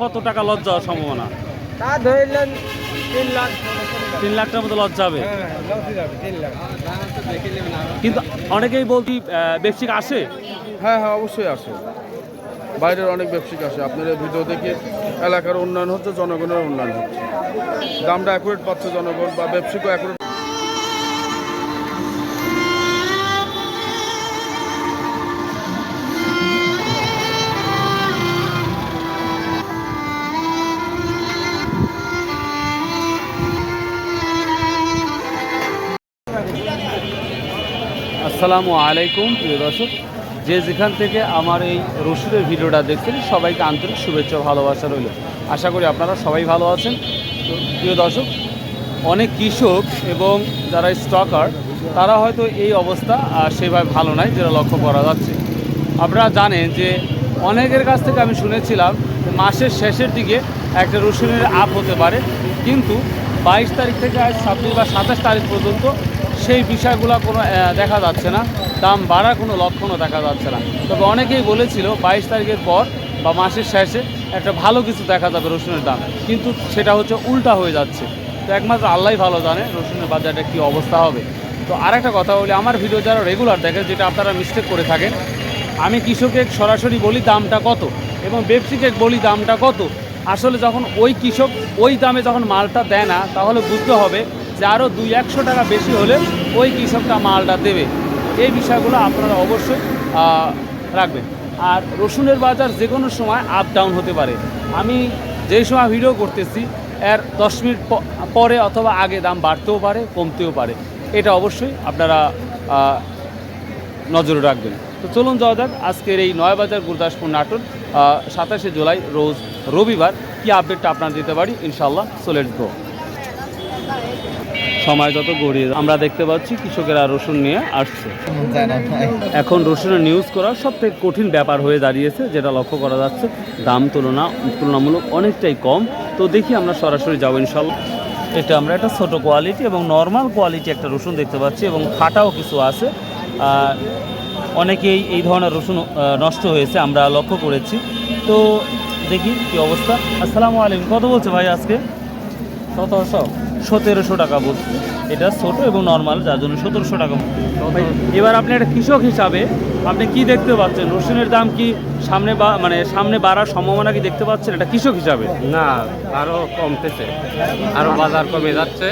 কত টাকা লজ যাওয়ার সম্ভাবনা? তা ধরলেন তিন লাখ তিন লাখ টাকার মতো লজ যাবে হ্যাঁ লসই যাবে কিন্তু অনেকেই বলছি বেশিক আসে? হ্যাঁ হ্যাঁ অবশ্যই আসে। বাইরের অনেক ব্যবসায়িক আসে। আপনার ভিডিও দেখে এলাকার উন্নয়ন হচ্ছে জনগণের উন্নয়ন হচ্ছে। দামটা অ্যাকুরেট পাচ্ছে জনগণ বা ব্যবসায়িকও অ্যাকুরেট আসসালামু আলাইকুম, প্রিয় দর্শক। যে যেখান থেকে আমার এই রসুনের ভিডিওটা দেখছেন, সবাইকে আন্তরিক শুভেচ্ছা ভালোবাসা রইল। আশা করি আপনারা সবাই ভালো আছেন। তো, প্রিয় দর্শক, অনেক কৃষক এবং যারা স্টকার তারা হয়তো এই অবস্থা সেভাবে ভালো নাই যেটা লক্ষ্য করা যাচ্ছে। আপনারা জানেন যে অনেকের কাছ থেকে আমি শুনেছিলাম মাসের শেষের দিকে একটা রসুনের আপ হতে পারে। কিন্তু বাইশ তারিখ থেকে আজ ছাব্বিশ বা সাতাশ তারিখ পর্যন্ত সেই বিষয়গুলো কোনো দেখা যাচ্ছে না। দাম বাড়ার কোনো লক্ষণও দেখা যাচ্ছে না। তবে অনেকেই বলেছিল, বাইশ তারিখের পর বা মাসের শেষে একটা ভালো কিছু দেখা যাবে রসুনের দাম। কিন্তু সেটা হচ্ছে উল্টা হয়ে যাচ্ছে। তো একমাত্র আল্লাহ ভালো জানে রসুনের বাজারটা কী অবস্থা হবে। তো আরেকটা কথা বলি, আমার ভিডিও যারা রেগুলার দেখে, যেটা আপনারা মিস্টেক করে থাকেন, আমি কৃষকের সরাসরি বলি দামটা কত এবং ব্যবসায়িকে বলি দামটা কত। আসলে যখন ওই কৃষক ওই দামে যখন মালটা দেয় না, তাহলে বুঝতে হবে যে আরও দুই একশো টাকা বেশি হলে ওই কৃষকটা মালটা দেবে। এই বিষয়গুলো আপনারা অবশ্যই রাখবেন। আর রসুনের বাজার যে কোনো সময় আপ ডাউন হতে পারে। আমি যেই সময় ভিডিও করতেছি, এর দশ মিনিট পরে অথবা আগে দাম বাড়তেও পারে, কমতেও পারে। এটা অবশ্যই আপনারা নজরে রাখবেন। তো চলুন যাওয়া যাক, আজকের এই নয়াবাজার গুরদাসপুর নাটক সাতাশে জুলাই, রোজ রবিবার। কি আপডেটটা আপনারা দিতে পারি? ইনশাল্লাহ চলে গো সময় যত গড়িয়ে আমরা দেখতে পাচ্ছি কৃষকেরা রসুন নিয়ে আসছে। এখন রসুনের নিউজ করা সব থেকে কঠিন ব্যাপার হয়ে দাঁড়িয়েছে, যেটা লক্ষ্য করা যাচ্ছে। দাম তুলনা তুলনামূলক অনেকটাই কম। তো দেখি আমরা সরাসরি যাব ইনশাল্লাহ। এটা আমরা একটা ছোট কোয়ালিটি এবং নর্মাল কোয়ালিটি একটা রসুন দেখতে পাচ্ছি এবং ফাটাও কিছু আছে। অনেকেই এই ধরনের রসুন নষ্ট হয়েছে, আমরা লক্ষ্য করেছি। তো দেখি কি অবস্থা। আসসালামু আলাইকুম। কত বলছে ভাই আজকে? কত সতেরোশো। সতেরোশো টাকা বলছে। এটা ছোটো এবং নর্মাল যার জন্য সতেরোশো টাকা এবার আপনি একটা কৃষক হিসাবে আপনি কি দেখতে পাচ্ছেন? রসুনের দাম কি সামনে বা মানে সামনে বাড়ার সম্ভাবনা কি দেখতে পাচ্ছেন? এটা কৃষক হিসাবে? না আরও কমতেছে। আরও বাজার কমে যাচ্ছে।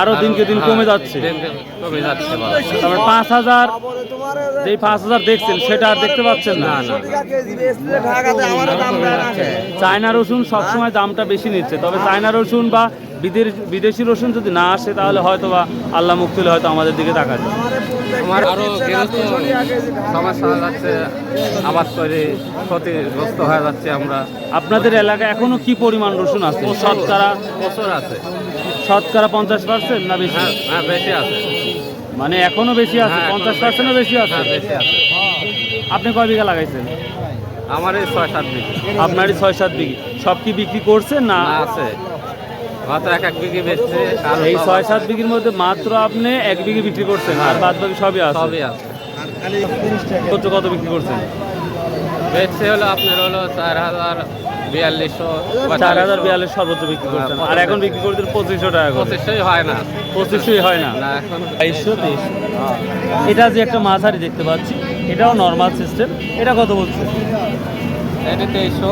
আরও দিনকে দিন কমে যাচ্ছে। কমে যাচ্ছে। তারপরে পাঁচ হাজার যেই পাঁচ হাজার দেখছেন সেটা আর দেখতে পাচ্ছেন না। চায়না রসুন সবসময় দামটা বেশি নিচ্ছে। তবে চায়না রসুন বা বিদেশ বিদেশি রসুন যদি না আসে তাহলে হয়তো বা আল্লাহ মুখ তুলে হয়তো আমাদের দিকে তাকাবে আমার আরও গৃহস্থ সমস্যা হয়ে যাচ্ছে আবাদ করে ক্ষতিগ্রস্ত হয়ে যাচ্ছে আমরা। আপনাদের এলাকায় এখনও কি পরিমাণ রসুন আছে? শতকরা? প্রচুর আছে। শতকরা পঞ্চাশ পার্সেন্ট না বেশি? হ্যাঁ হ্যাঁ বেশি আছে। মানে এখনও বেশি আছে? হ্যাঁ, পঞ্চাশ পার্সেন্টও বেশি আছে। হ্যাঁ বেশি আছে। আপনি কয় বিঘা লাগাইছেন? আমার এই ছয় সাত বিঘি। আপনারই ছয় সাত বিঘি। সব কি বিক্রি করছেন না আছে। মাত্র এক এক বিঘি বেচছে আর এই ছয় সাত বিঘির মধ্যে মাত্র আপনি এক বিঘি বিক্রি করছেন আর বাদ বাকি সবই আছে? সবই আছে। কত কত বিক্রি করছেন? বেচছে হলো আপনার হলো চার হাজার বিয়াল্লিশশো চার হাজার বিয়াল্লিশ সর্বোচ্চ বিক্রি করছেন। আর এখন বিক্রি করছেন পঁচিশশো টাকা পঁচিশশোই হয় না। পঁচিশশোই হয় না? না এখন বাইশশো তেইশশো এটা যে একটা মাঝারি দেখতে পাচ্ছি এটাও নর্মাল সিস্টেম এটা কত বলছে? এটা তেইশশো।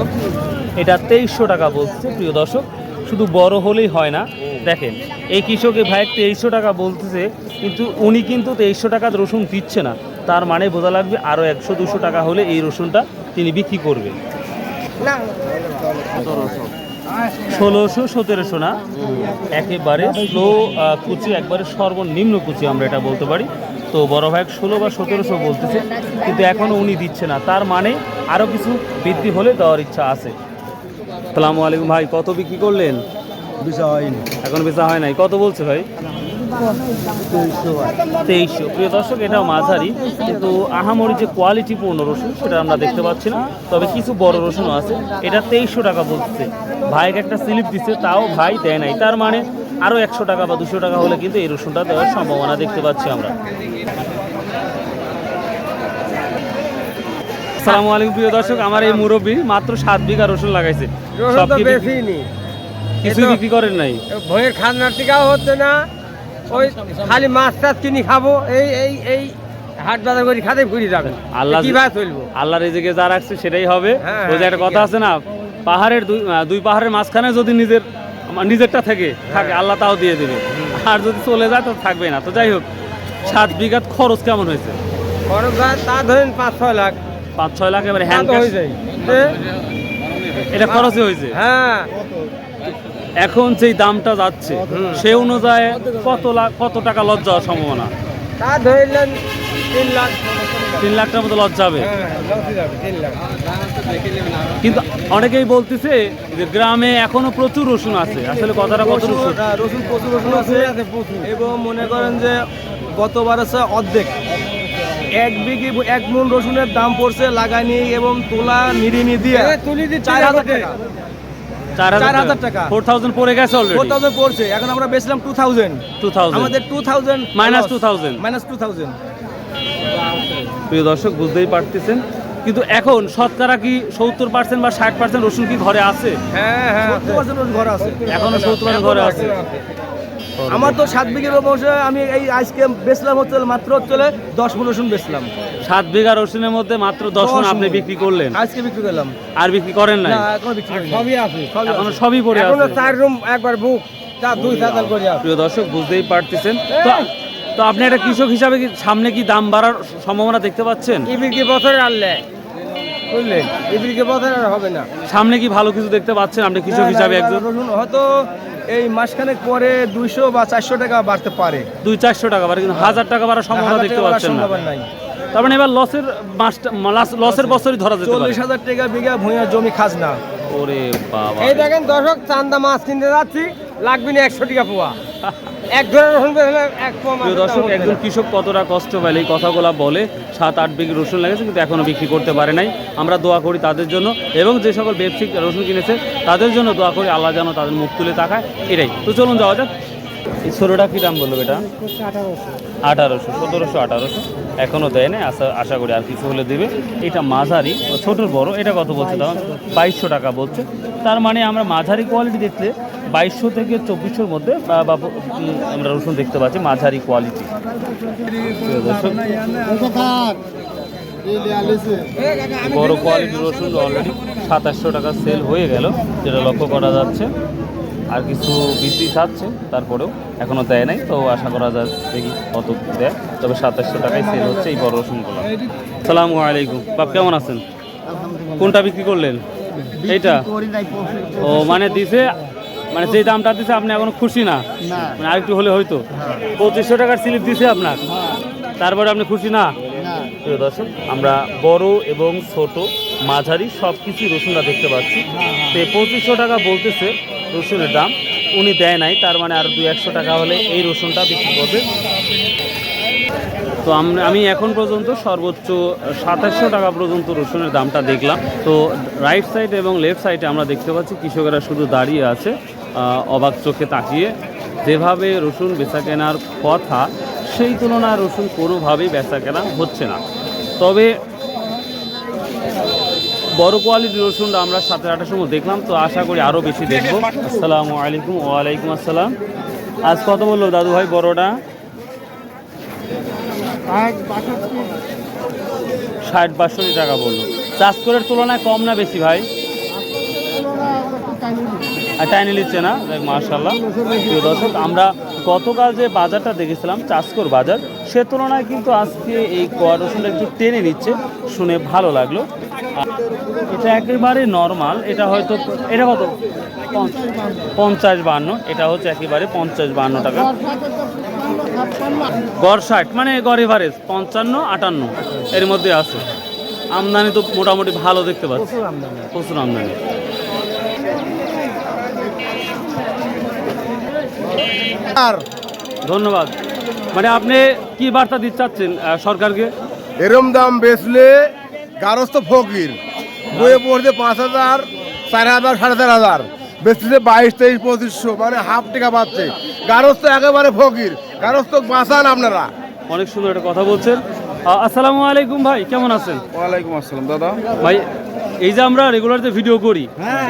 এটা তেইশশো টাকা বলছে প্রিয় দর্শক। শুধু বড় হলেই হয় না। দেখেন, এই কৃষক এই ভাই তেইশশো টাকা বলতেছে, কিন্তু উনি কিন্তু তেইশশো টাকা রসুন দিচ্ছে না। তার মানে বোঝা লাগবে আরও একশো, দুশো টাকা হলে এই রসুনটা তিনি বিক্রি করবেন। ষোলোশো, সতেরোশো না? একেবারে স্লো কুচি, একবারে সর্বনিম্ন কুচি আমরা এটা বলতে পারি। তো বড় ভাই ষোলো বা সতেরোশো বলতেছে, কিন্তু এখনও উনি দিচ্ছে না। তার মানে আরও কিছু বৃদ্ধি হলে দেওয়ার ইচ্ছা আছে। সালামু আলাইকুম ভাই কত বিক্রি করলেন? বিষয় হয়নি। এখন বেচা হয় নাই কত বলছে ভাই? তেইশশো প্রিয় দর্শক এটাও মাঝারি কিন্তু আহামরি যে কোয়ালিটিপূর্ণ রসুন সেটা আমরা দেখতে পাচ্ছি না। তবে কিছু বড় রসুনও আছে এটা তেইশশো টাকা বলছে। ভাইকে একটা স্লিপ দিচ্ছে তাও ভাই দেয় নাই। তার মানে আরও একশো টাকা বা দুশো টাকা হলে কিন্তু এই রসুনটা দেওয়ার সম্ভাবনা দেখতে পাচ্ছি আমরা। আসসালামু আলাইকুম প্রিয় দর্শক। আমার এই মুরব্বী মাত্র সাত বিঘা রসুন লাগাইছে। সব কিছু বিক্রি করেন নাই। ভয়ের খাজনার টিকাও হচ্ছে না। ওই খালি মাছ টাছ কিনি খাব এই এই এই হাট বাজার করে খাতে ঘুরে যাবে। আল্লাহ- কীভাবে চলবো আল্লাহ রেজেকে যা রাখছে সেটাই হবে। হ্যাঁ, ওই যে একটা হ্যাঁ, কথা আছে না পাহাড়ের দুই দুই পাহাড়ের মাঝখানে যদি নিজের নিজেরটা থেকে থাকে হ্যাঁ। আল্লাহ তাও দিয়ে দেবে। আর যদি চলে যায় তো থাকবে না। তো যাই হোক সাত বিঘাত খরচ কেমন হয়েছে? খরচ তা ধরেন পাঁচ ছয় লাখ। পাঁচ ছয় লাখ এবারে হ্যান্ড হয়ে যায়। এটা খরচই হয়েছে হ্যাঁ। এখন যেই দামটা যাচ্ছে। সে অনুযায়ী কত লাখ কত টাকা লজ যাওয়ার সম্ভাবনা? তা ধরলেন তিন লাখ তিন লাখ টাকার মতো লজ যাবে হ্যাঁ লসে যাবে কিন্তু অনেকেই বলতেছে যে গ্রামে এখনও প্রচুর রসুন আছে। আসলে কথাটা কত রসুন রসুন? প্রচুর রসুন আছে। এবং মনে করেন যে গতবার আছে অর্ধেক। এক বিঘি এক মন রসুনের দাম পড়ছে লাগানি এবং তোলা নিড়িনি দিয়ে। চার হাজার টাকা। চার হাজার টাকা। ফোর থাউজেন্ড পড়ে গেছে ফোর থাউজেন্ড পড়ছে। এখন আমরা বেচলাম টু থাউজেন্ড টু থাউজেন্ড আমাদের two thousand Minus 2000 minus two thousand প্রিয় দর্শক বুঝতেই পারতেছেন। কিন্তু এখন শতকরা কি সত্তর পার্সেন্ট বা ষাট পার্সেন্ট রসুন কি ঘরে আছে? হ্যাঁ হ্যাঁ। সত্তর আছে। এখনও সত্তর ঘরে আছে। আমার তো সাত বিঘের বসে আমি এই আজকে বেচলাম হচ্ছে মাত্র হচ্ছে দশ মন রসুন বেচলাম। সাত বিঘা রসুনের মধ্যে মাত্র দশ আপনি বিক্রি করলেন? আজকে বিক্রি করলাম। আর বিক্রি করেন না এখনও বিক্রি সবই আছে সবই এখনও সবই পড়ে আছে। চার রুম একবার বুক তা দুই করে প্রিয় দর্শক বুঝতেই পারতেছেন। তো তো আপনি একটা কৃষক হিসাবে কি সামনে কি দাম বাড়ার সম্ভাবনা দেখতে পাচ্ছেন? ইবির কি বছরে আনলে বুঝলেন? ইবির কি বছরে আর হবে না? সামনে কি ভালো কিছু দেখতে পাচ্ছেন আপনি কৃষক হিসাবে একজন? হয়তো এই মাসখানেক পরে দুইশো বা চারশো টাকা বাড়তে পারে। দুই চারশো টাকা বাড়ে কিন্তু হাজার টাকা বাড়ার সম্ভাবনা দেখতে পাচ্ছেন না। নাই। তার মানে এবার লসের লসের বছরই ধরা যেতে চল্লিশ হাজার টাকা বিঘা ভূঁইয়া জমি খাজনা। ওরে বাবা এই দেখেন দর্শক চান্দা মাছ কিনতে যাচ্ছি লাগবে না একশো টাকা পোয়া। এক ধরে রসুন দর্শক একজন কৃষক কতটা কষ্ট পেলে এই কথাগুলো বলে সাত আট বিঘি রসুন লেগেছে কিন্তু এখনও বিক্রি করতে পারে নাই। আমরা দোয়া করি তাদের জন্য এবং যে সকল ব্যবসায়িক রসুন কিনেছে তাদের জন্য দোয়া করি আল্লাহ যেন তাদের মুখ তুলে তাকায় এটাই। তো চলুন যাওয়া যাক। এই ষোলোটা কী দাম বলল এটা আঠারোশো সতেরোশো আঠারোশো। এখনও দেয় না আশা আশা করি আর কিছু হলে দেবে। এটা মাঝারি ছোটোর বড় এটা কত বলছে দাম বাইশশো টাকা বলছে। তার মানে আমরা মাঝারি কোয়ালিটি দেখলে বাইশশো থেকে চব্বিশশোর মধ্যে আমরা রসুন দেখতে পাচ্ছি, মাঝারি কোয়ালিটি বড় কোয়ালিটির রসুন অলরেডি সাতাশশো টাকা সেল হয়ে গেল, যেটা লক্ষ্য করা যাচ্ছে। আর কিছু বৃদ্ধি চাচ্ছে তারপরেও এখনও দেয় নাই, তো আশা করা যায় দেখি কত দেয়। তবে সাতাশশো টাকায় সেল হচ্ছে এই বড় রসুনগুলো। সালাম আলাইকুম। বাপ, কেমন আছেন? কোনটা বিক্রি করলেন? এইটা? ও মানে দিছে মানে যে দামটা দিছে আপনি এখন খুশি না? মানে আরেকটু হলে হয়তো। পঁচিশশো টাকার স্লিপ দিছে আপনার? তারপরে আপনি খুশি না? প্রিয় দর্শক আমরা বড় এবং ছোট মাঝারি সব কিছু রসুনটা দেখতে পাচ্ছি। তো এই পঁচিশশো টাকা বলতেছে রসুনের দাম। উনি দেয় নাই তার মানে আর দুই একশো টাকা হলে এই রসুনটা বিক্রি করবে। তো আমরা আমি এখন পর্যন্ত সর্বোচ্চ সাতাশশো টাকা পর্যন্ত রসুনের দামটা দেখলাম। তো রাইট সাইড এবং লেফট সাইডে আমরা দেখতে পাচ্ছি কৃষকেরা শুধু দাঁড়িয়ে আছে। অবাক চোখে তাকিয়ে যেভাবে রসুন বেচা কেনার কথা সেই তুলনায় রসুন কোনোভাবেই বেচা কেনা হচ্ছে না। তবে বড় কোয়ালিটির রসুনটা আমরা সাতের আটের সময় দেখলাম তো আশা করি আরও বেশি দেখব। আসসালামু আলাইকুম ওয়ালাইকুম আসসালাম। আজ কত বলল দাদু ভাই বড়টা? ষাট বাষট্টি টাকা বলল। চাষকরের তুলনায় কম না বেশি ভাই? আর টাইনি নিচ্ছে না মার্শাল্লাহ প্রিয় দর্শক আমরা গতকাল যে বাজারটা দেখেছিলাম চাষকর বাজার সে তুলনায় কিন্তু আজকে এই কোয়া রসুনটা একটু টেনে নিচ্ছে শুনে ভালো লাগল। এটা একেবারে নর্মাল এটা হয়তো এটা কত? পঞ্চাশ বান্ন এটা হচ্ছে একেবারে পঞ্চাশ বান্ন টাকা। গড় ষাট মানে গড় এভারেজ পঞ্চান্ন আটান্ন এর মধ্যে আছে। আমদানি তো মোটামুটি ভালো দেখতে পাচ্ছি। প্রচুর আমদানি। আর ধন্যবাদ। মানে আপনি কি বার্তা দিতে চাচ্ছেন সরকারকে? এরম দাম বেচলে গারস্থ ফকির। বইয়ে পড়ছে পাঁচ হাজার চার হাজার সাড়ে চার হাজার। বেচছে বাইশ তেইশ পঁচিশশো মানে হাফ টাকা পাচ্ছে। গারস্থ একেবারে ফকির। গারস্থ বাঁচান আপনারা। অনেক সুন্দর একটা কথা বলছেন। আসসালামু আলাইকুম ভাই কেমন আছেন? ওয়ালাইকুম আসসালাম দাদা। ভাই এই যে আমরা রেগুলার যে ভিডিও করি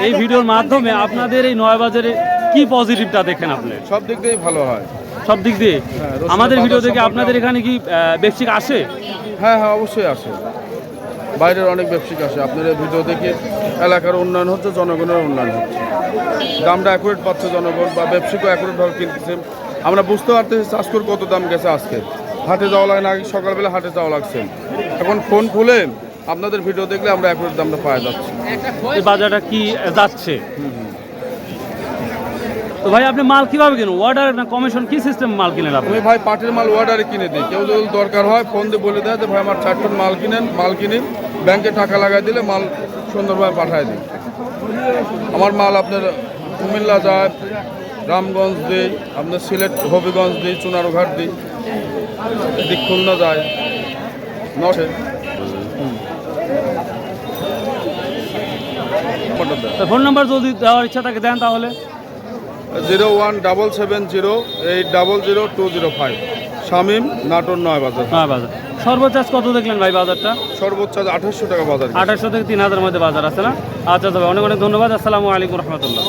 এই ভিডিওর মাধ্যমে আপনাদের এই নয় বাজারে কি পজিটিভটা দেখেন আপনি? সব দিক দিয়েই ভালো হয়। সব দিক দিয়ে? হ্যাঁ, আমাদের ভিডিও থেকে আপনাদের এখানে কি বেশিক আসে? হ্যাঁ হ্যাঁ অবশ্যই আসে। বাইরের অনেক ব্যবসায়িক আসে। আপনাদের ভিডিও দেখে এলাকার উন্নয়ন হচ্ছে জনগণের উন্নয়ন হচ্ছে। দামটা অ্যাকুরেট পাচ্ছে জনগণ বা ব্যবসায়িকও অ্যাকুরেটভাবে কিনতেছে। আমরা বুঝতে পারতেছি চাষকুর কত দাম গেছে আজকে। হাটে যাওয়া লাগে না আগে সকালবেলা হাটে যাওয়া লাগছে। এখন ফোন খুলে আপনাদের ভিডিও দেখলে আমরা অ্যাকুরেট দামটা পাওয়া যাচ্ছে। এই বাজারটা কি যাচ্ছে? তো ভাই আপনি মাল কীভাবে কিনেন? অর্ডার না কমিশন কি সিস্টেম মাল কিনেন আপনি? আমি ভাই পাটের মাল অর্ডারে কিনে দিই। কেউ যদি দরকার হয় ফোন দিয়ে বলে দেয় যে ভাই আমার চার টন মাল কিনেন মাল কিনে ব্যাংকে টাকা লাগাই দিলে মাল সুন্দরভাবে পাঠায় দিই। আমার মাল আপনার কুমিল্লা যায় রামগঞ্জ দিই আপনার সিলেট হবিগঞ্জ দিই চুনারঘাট দিই। এদিক খুলনা যায় নশে ফোন নাম্বার যদি দেওয়ার ইচ্ছা থাকে দেন তাহলে। Zero one double seven zero eight double zero two zero five. Shamim Natore নয় বাজার। নয় বাজার। সর্বোচ্চ কত দেখলেন ভাই বাজারটা? সর্বোচ্চ আঠাশশো টাকা বাজার। আঠাশশো থেকে তিন হাজার মধ্যে বাজার আছে না? আচ্ছা তবে অনেক অনেক ধন্যবাদ। আসসালামু আলাইকুম রহমতুল্লাহ।